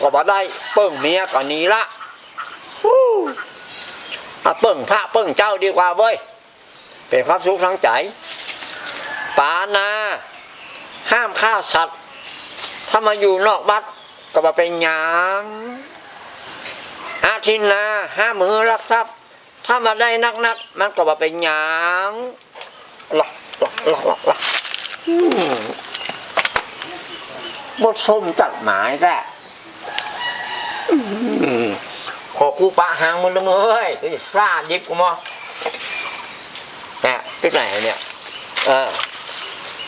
ก็บ่ได้ เปิ้งเมียก็หนีละฮู้อะเปิ้งพระเปิ้งเจ้าดีกว่าเว้ย เป็นความสุขทางใจปานา ห้ามฆ่าสัตว์ ถ้ามาอยู่นอกวัดก็มาเป็นหยังอาทินนาห้ามมือรักทรัพย์ ถ้ามาได้นักนักมันก็มาเป็นหยังหลักหลักหลักหลักหลักบทสมจัดหมายแท้ ขอกูปะหางมันเลยเฮ้ยซาดิบกูมอเนี่ยที่ไหนเนี่ย เออ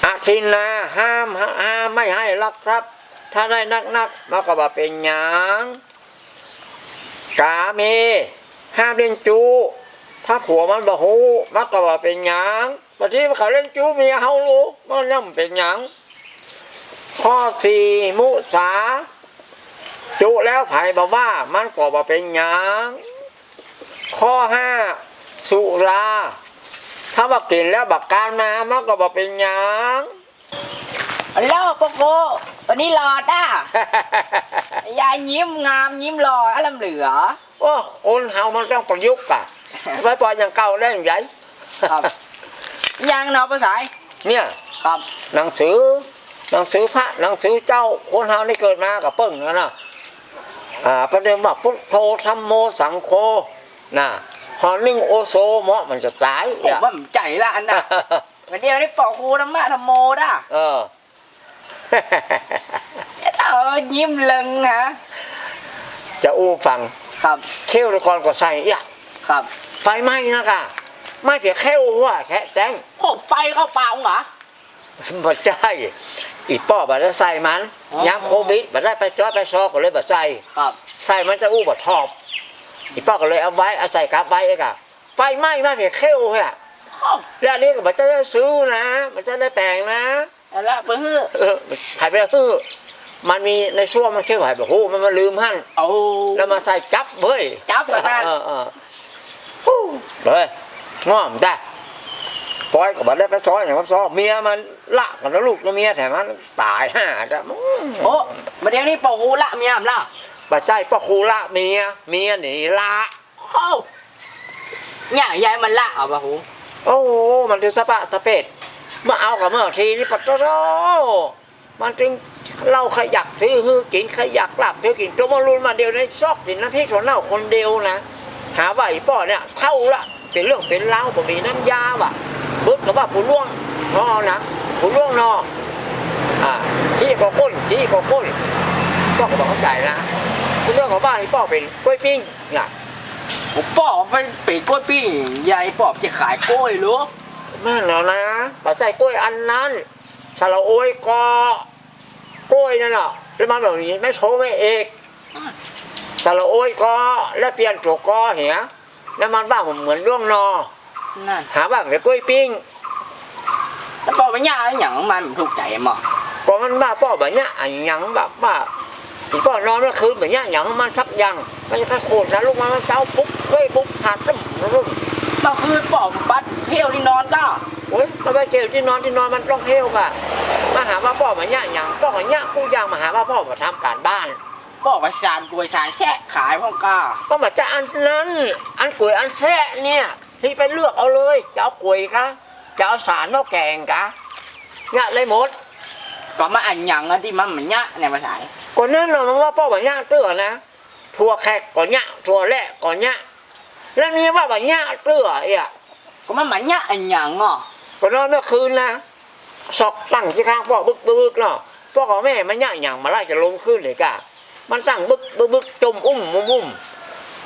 อาทินนาห้ามห้ามไม่ให้รักทรัพย์ ถ้าได้นักนักมันก็มาเป็นหยังกาเมห้ามเล่นจู ถ้าผัวมันบอกฮู้มันก็ว่าเป็นหยังบางทีเขาเล่นจูเมียเขารู้มันนั่นเป็นหยังข้อสี่มุสา จุแล้วไผ่บอกว่ามันก็ว่าเป็นหยังข้อห้าสุรา ถ้าว่ากินแล้วบักการมามันก็ว่าเป็นหยังฮัลโหลโกโก้วันนี้หลอดอะยายยิ้มงามยิ้มหล่ออารมณ์เหลือโอ้คนเฮามันต้องประยุกต์อะไว้ปล่อยอย่างเก่าได้อย่างไรครับยังเนาะภาษาเนี่ยครับหนังสือหนังสือพระหนังสือเจ้าคนเฮานี่เกิดมากับเปิ้งนะนะอ่า ประเด็นว่าพุทโธธรรมโมสังโฆนะหอนึ่งโอโซเหมาะมันจะตายผมว่ามันใจละอันน่ะวันเดียวนี่ปอกครูธรรมะธรรมโมด่ะเออเออยิ้มเลึงนะจะอู้ฟังครับเขี้ยวตะกอนก็ใส่ยะครับ ไฟไหม้นะกะไม่เพียงแค่อู้ว่าแค่แจ้งผมไฟเข้าปากเหรอบ่ใช่ อีป้อบ่ได้ใส่มันอ๋อยามโควิดบ่ได้ไปจ้อยไปซอก็เลยบ่ใส่ครับ ใส่มันจะอู้บ่ทอบ อีป้อก็เลยเอาไว้เอาใส่กลับไว้เองอะไฟไหม้ไม่เพียงแค่อู้อะอ้าวแล้วอันนี้ก็มันจะได้ซื้อนะมันจะได้แปลงนะแล้วเพื่อเออขายไปแล้วฮือมันมีในช่วงมันเขี้ยวหายแบบโอ้มันมาลืมหั่นเอาแล้วมาใส่จับเว้ยจับแบบนั้นเออเออฮู้เลยง่อมได้ปล่อยก็บ่ได้ไปซ้อยอย่างว่าซ้อเมียมัน ละกันแล้วลูกแล้วเมียแถมมันตายห่าจ้ะมึงโอ้วันเดียวนี่ปอกครูละเมียมล่ะปัจจัยพ่อครูละเมียเมียหนีละเข้าเนี่ยยายมันละเอาปะครูโอ้โหมันถึงสะปะสะเป็ดเมื่อเอากับเมื่อทีนี่ปัตตโรมันจึงเราขยักซื้อฮือกินขยักหลับซื้อกินตัวมารุนมาเดียวในซอกกินน้ำพริกถั่วเน่าคนเดียวนะหาว่าไอ้ป้อเนี่ยเท่าละเป็นเรื่องเป็นราวบ่มีน้ำยาว่ะบึ้ดกับว่าผู้ล่วงนอนะ ผู้ล่วงนออ่าจี้ก็ก้นจี้ก็ก้นป้อก็บอกเข้าใจนะเรื่องของบ้านไอ้ป้อเป็นกล้วยปิ้งเนี่ยผมปอกไปปีกกล้วยปิ้งยายปอกจะขายกล้วยหรือแม่นแล้วนะปัจจัยกล้วยอันนั้นสาระโอยกอกล้วยนั่นน่ะแล้วมันแบบนี้ไม่โทรไม่เอกสาระโอยกอแล้วเปลี่ยนตัวกอเหียแล้วมันว่าผมเหมือนร่วงนอนั่นหาว่าเป็นกล้วยปิ้ง แล้วปอกไปย่าไอ้หยังมันมันถูกใจมั้งก็มันว่าป้อแบบเนี้ยอันหยังแบบว่าอีป้อนอนเมื่อคืนแบบเนี้ยหยังมันสักอยังมันจะโคตรนะลูกมันเจ้าปุ๊บเคยปุ๊บหัดตึ้มตึ้มก็คือปอกบัดเที่ยวที่นอนก็โอ้ยก็ไปเจอที่นอนที่นอนมันต้องเที่ยวป่ะมาหาว่าพ่อมาเนี่ยหยังพ่อมาเนี่ยกูยังมาหาว่าพ่อมาทำการบ้านปอกไปสารกล้วยสารแช่ขายพ่อก้าก็มาจะอันนั้น อันกล้วยอันแท้เนี่ยที่ไปเลือกเอาเลยจะเอากล้วยกะ จะเอาสารนอกแกงกะเนี่ยเลยหมดก็มาอันหยังอันที่มันมันยะในภาษาก่อนนั้นเรามันว่าพ่อมาเนี่ยเตื้อนะถั่วแขกก่อนเนี่ยถั่วแหละก่อนเนี่ยแล้วนี่ว่ามาเนี่ยเตื้อเอี่ยก็มันมันยะอันหยังอะก่อนนอนเมื่อคืนนะศอกตั้งที่ข้างพ่อบึกบึกบึกเนาะพ่อของแม่มันเนี่ยอย่างมาไล่จะลงขึ้นเลยกะมันตั้งบึกบึกบึกจมอุ้มมุมอุ้ม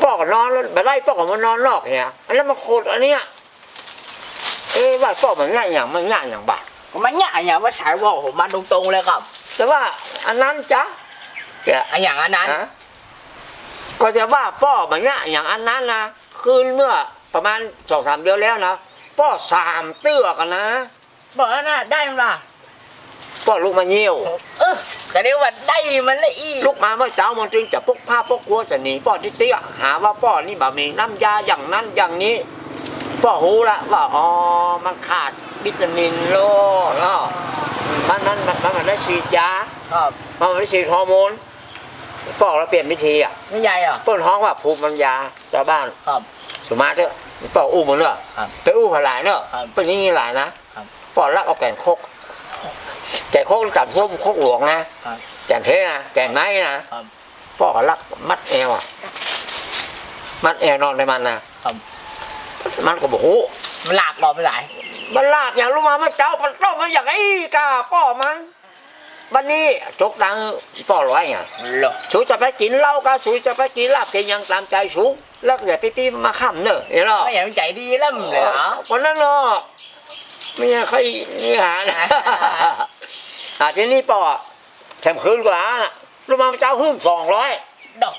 พ่อก็นอนแล้วไปไล่พ่อก็มานอนนอกเนี่ยอันนั้นมาโคตรอันเนี้ยเอ๊ะว่าพ่อมันง่ายอย่างมันง่ายอย่างบาก็มันยะอันหยังภาษาว่าผมมาตรงๆเลยครับ แต่ว่าอันนั้นจ๊ะแกอันหยังอันนั้นฮะก็จะว่าพ่อมันง่ายอย่างอันนั้นนะคืนเมื่อประมาณสองสามเดือนแล้วนะพ่อสามเตื้อกันนะบอกแล้วนะได้มั้ยล่ะพ่อลูกมาเยี่ยวเออแต่เดี๋ยวว่าได้มันละอีลูกมาเมื่อเช้ามันจึงจะพกผ้าพกครัวจะหนีพ่อที่เตี้ยหาว่าพ่อนี่แบบมีน้ำยาอย่างนั้นอย่างนี้ พ่อหูละว่าอ๋อมันขาดวิตามินโลเนาะมันนั้นมันมันได้ฉีดยาครับมันไม่ได้ฉีดฮอร์โมนปอกแล้วเปลี่ยนวิธีอะไม่ใหญ่เหรอเปิ้นฮ้องว่าภูมิปัญญาชาวบ้านครับสุมาเถอะปอกอู้หมันเนอะครับไปอู้ผลายเนอะครับเป็นอย่างนี้หลายนะครับปอกลักเอาแก่นคกแก่นคกจับส้มคกหลวงนะครับแก่นเทนะแก่นไม้นะครับปอกลักมัดแอวอะมัดแอวนอนในมันนะครับ มันก็บอกโอ้มันหลากหลอไปหลายมันลากอย่างรู้มามันเจ้ามันต้องมันอย่างไอ้กาป้อมันวันนี้จกดังป้อร้อยอะเหรอสูจะไปกินเหล้าก็สูจะไปกินลาบกินหยังตามใจสูแล้วอย่าไปปีมาข้ามเนอะเห็นหรอไม่อย่างใจดีแล้วมึงเลยเหรอวันนั้นเนาะไม่ใช่ใครนี่หานะอ่าทีนี้ป้อแถมคืนกว่าน่ะรู้มาเจ้าหื้มสองร้อยดอก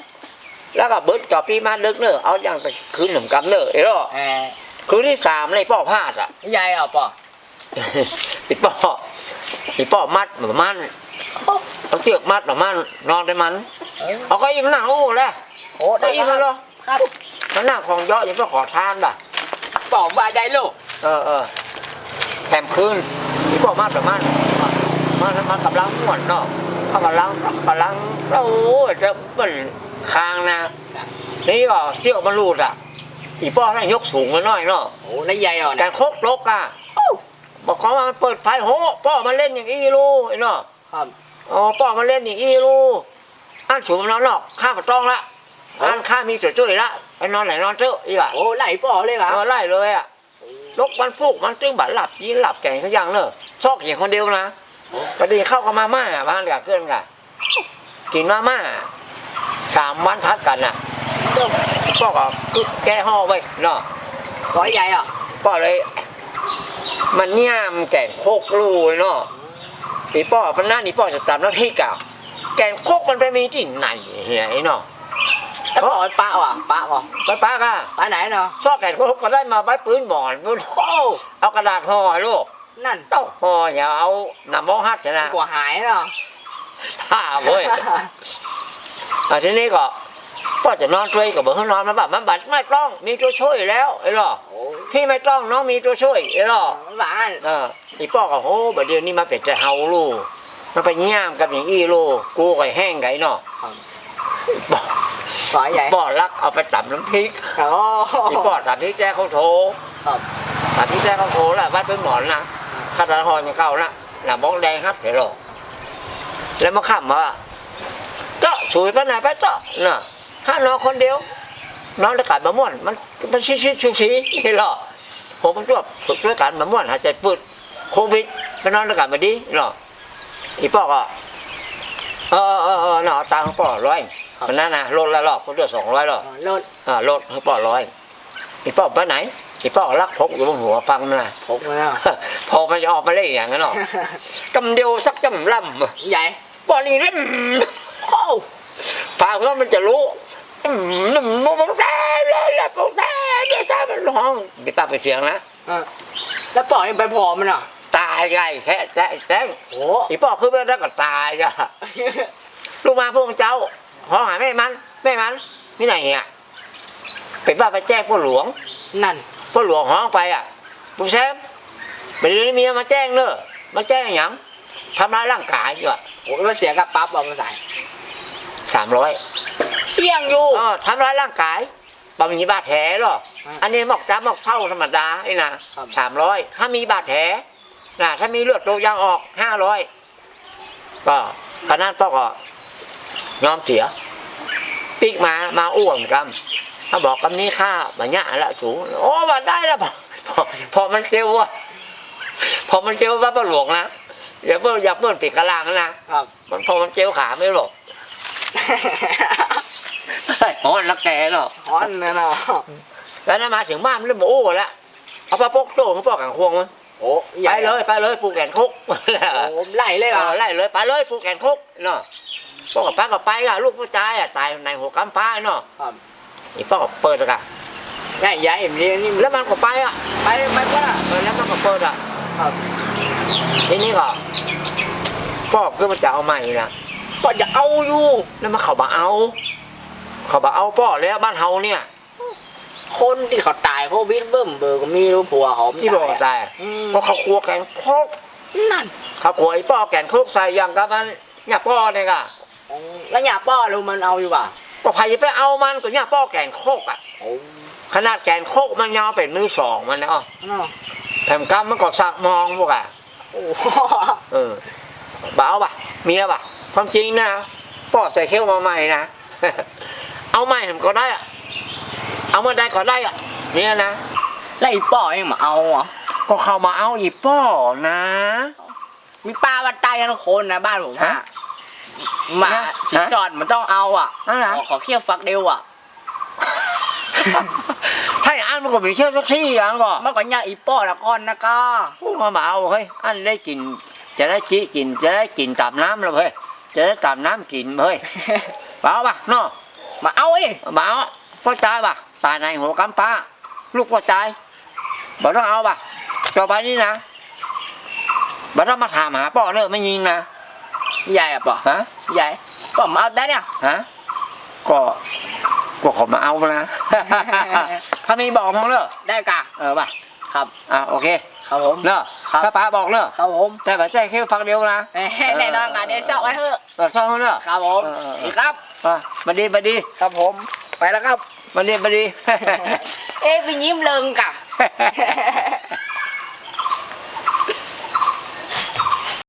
แล้วก็เบิดจ่อปีมาดึกเนอะเอาอย่างไปคืนหนึ่งกำเนอะเห็นหรอเออคืนที่สามเลยป้อพลาดอะไม่ใหญ่เหรอป่ออีป้ออีป้อมัดเหมือนมันเอาเชือกมัดเหมือนมันนอนได้มัน เออเอาก็อิ่มนั่งอู้เลยโอ้ได้ได้อิ่มแล้แล้ววเหรอครับมันนั่งของเยอะอย่างเพื่อขอทานป่ะบอกว่าได้ลูกเออเออแถมคืนอีป้อมัดเหมือนมันมันมันกำลังม่วนเนาะเขากำลังกำลังโอ้ยจะเป็น คางนะนี่ก็เชือกมันรูดอะ อีป้อนั่งยกสูงมาหน่อยเนาะโอ้ได้ใหญ่เหรอแต่นะโคกลกอะบอกเขาว่ามันเปิดไฟโหป้อมาเล่นอย่างอี้ลูไอ้เนาะครับอ๋อป้อมาเล่นอย่างอี้ลูอันสูงมันนอนนอกข้าก็ต้องละอันข้ามีจุดจุ้ยละไปนอนไหนนอนเถอะอีกอะโอ้ไหลป่อเลยเหรอเออไล่เลยอะลกมันพุกมันตึงบัดหลับยินหลับแก่งสักอย่างเนอะซอกอย่างคนเดียวนะก็ดีเข้ากับมาม่าอะบ้านกับเพื่อนกันกินมาม่า สามวันทัดกันอะก็ป้อก็คือแก้ห่อไว้เนาะร้อยใหญ่เหรอป้อเลย มันย่ามแก่นโคกลูไอ้เนาะอีป้อพันหน้านี่ป้อจะตามน้ำพริกอะแก่นโคกมันไปมีที่ไหนเฮียไอ้เนาะแล้วป่อป้าว่ะป้าว่ะไปป้ากะป้าไหนเนาะซอกแก่นโคกก็ได้มาไว้ปืนหมอนปืนโอ้เอากระดาษห่อให้ลูกนั่นต้องห่ออย่าเอาหนำมองฮัดชนะกลัวหายเนาะท่าเว้ย อะทีนี้ก็ป้อจะนอนช่วยกับเบอร์นอนมาแบบมันบัดไม่ต้องมีตัวช่วยแล้วไอ้เนาะโอ้พี่ไม่ต้องน้องมีตัวช่วยไอ้เนาะหวานเอออีป้อก็โหบัดเดี๋ยวนี้มาเป็นใจเฮาลูกมันไปย่ามกับอย่างอี้ลูกกูก็แห้งไก่เนาะบอกร้อยใหญ่ป้อรักเอาไปตับน้ำพริกโอ้อีป้อตับพริกแจ้เขาโทรครับตับพริกแจ้เขาโทรแหละวัดเป็นหมอนนะข้าตาทอนยังเก่านะหน้าบ้องแดงครับเห็นหรอแล้วมาขำว่าเจ้า สวยไปไหนไปเจ้าน่ะถ้านอนคนเดียว นอนด้วยกันมะม่วนมันมันชิชิชูชีเห็นหรอผมมันชอบฝึกด้วยกันมะม่วนหายใจปืดโควิดไปนอนด้วยกันมาดีเนาะอีป้อก็เออเออเออเนาะเอาตังค์ให้ป้อร้อยมันนั่นนะลดละหรอกคนเดียวสองร้อยหรอกรถอ่าลดให้ป้อร้อยอีป้อไปไหนอีป้อรักพกอยู่บนหัวฟังมันนะพกมาแล้วพอมันจะออกมาเล่นอย่างนั้นหรอกกำเดียวสักจำล่ใหญ่ำป้อนี่เล่มเข้า พาเพื่อนมันจะรู้อืมมันมันได้เลยแล้วปุ๊บได้ได้ได้มันร้องมีปากเป็นเสียงนะอะแล้วป่อยังไปพอมันเหรอตายไงแค่แท้แท้โอ้อีปอคือเพื่อนแล้วก็ตายจ้ะลูกมาพวกเจ้าขอหาแม่มันแม่มันนี่ไหนเนี่ยเป็นบ้าไปแจ้งพ่อหลวง นั่น พ่อหลวงห้องไปอะบุแซมไปเรื่องนี้เมียมาแจ้งเนอะมาแจ้งหยังทำร้ายร่างกายอยู่อะ โอ้แล้วเสียกับปั๊บบอกมาใส่ามร้อยเสี่ยงอยู่อ๋อทำร้ายร่างกายบำมีบาดแผลหรออ่าอันนี้หมอกจ้าหมอกเท่าธรรมดาไอ้นะครับสามร้อยถ้ามีบาดแผลนะถ้ามีเลือดตัวยางออกห้าร้อยก็ขนาดพ่อก็ยอมเสียปีกมามาอ้วนกันถ้าบอกกำนี้ค่าบัญญัติละสูงโอ้บัได้แล้วพอพอพอมันเจียวอะพอมันเจียวว่าพ่อหลวงนะอย่าเพิ่งอย่าเพิ่งปิดกระลางนะครับมันพอมันเจียวขาไม่หรอก โอ้ยแล้วแกเนาะฮอนนะเนาะแล้วนั่นมาถึงบ้านมันเริ่มโอ้แล้วเอาปลาปกโต้ของปอกกังควงมั้ยโอ้ใหไปญ่เลยไปเลยปูแกนคุกโอ้ไหลเลยเหรอเออไล่เลยไปเลยปูแกนคุกเนาะพวกกับป้ากับไปอะลูกผู้ชายอะตายในหัวกำฟ้าเนาะครับอีป้าก็เปิดอะใหญ่ใหญ่แบบนี้นี่แล้วมันก็ไปอะไปไปก็ล่ะเออแล้วมันก็เปิดอะครับทีนี้ก็พ่อคือมันจะเอาใหม่นะ ก็จะเอาอยู่แล้วมันเขามาเอา เขามาเอาพ่อแล้วบ้านเฮาเนี่ย คนที่เขาตายโควิดเบิ่มเบอร์ก็มีรู้ผัวเขาไม่ที่บอกตายตายอืมเพราะเขากลัวแกนคุกนั่นเขากลัวไอ้ป้อแกนคุกใส่อย่างกับมันเนี่ยพ่อเนี่ยก็แล้วอย่าป้อรู้มันเอาอยู่ป่ะก็ใครจะไปเอามันก็เนี่ยป้อแกนโคกอะขนาดแกนโคกมันยาวเป็นมือสองมันนะอ๋อแถมกำมันก็สักมองพวกอะ โอ้โหเออบ่าวป่ะเมียป่ะ ความจริงนะป้อใส่เขี้ยวมาใหม่นะเอาใหม่ผมก็ได้อะเอามาได้ก็ได้อะเนี่ยนะแล้วไอ้ป้อยังมาเอาเหรอก็เข้ามาเอาอีป้อนะ มีปลาวัดตายกันคนนะบ้านผมฮะอะหมาฮะสินสอดมันต้องเอาอะอะไรขอขอเคี่ยวฟักเดียวอะถ้าอย่างนั้นมันก็มีเที่ยวสักที่อย่างก็เมื่อก่อนยังอีป้อละก้อนนะก็พวกมาเอาเฮ้ยอันได้กิน จะได้จีกินจะได้กินตามน้ำแล้วเฮ้ย จะได้ตามน้ำกินเฮ้ยเปล่าป่ะเนาะมาเอาเอ้ยบ่าวพ่อตายป่ะตายในหัวกำป้าลูกพ่อตายบอกต้องเอาป่ะต่อไปนี่นะบอกต้องมาถามหาพ่อเนอะไม่ยิงนะใหญ่อะป่ะฮะใหญ่ป้อมาเอาได้เนี่ยฮะก็ก็ขอมาเอานะ ถ้ามีบอกมองเนอะได้กะเออป่ะ ครับ อะโอเคครับผมเนอะครับ ถ้าป้าบอกเนอะครับผมแต่ป้าใจแค่ฟังเดียวนะแน่นอนกันเดี๋ยวเช่าไว้เถอะเราซ่อนเนอะ ครับผมเออเออ นี่ครับ อะบัดดีบัดดีครับผม ไปแล้วครับ บัดดีบัดดี เอ๊ะไปยิ้มเริงกะ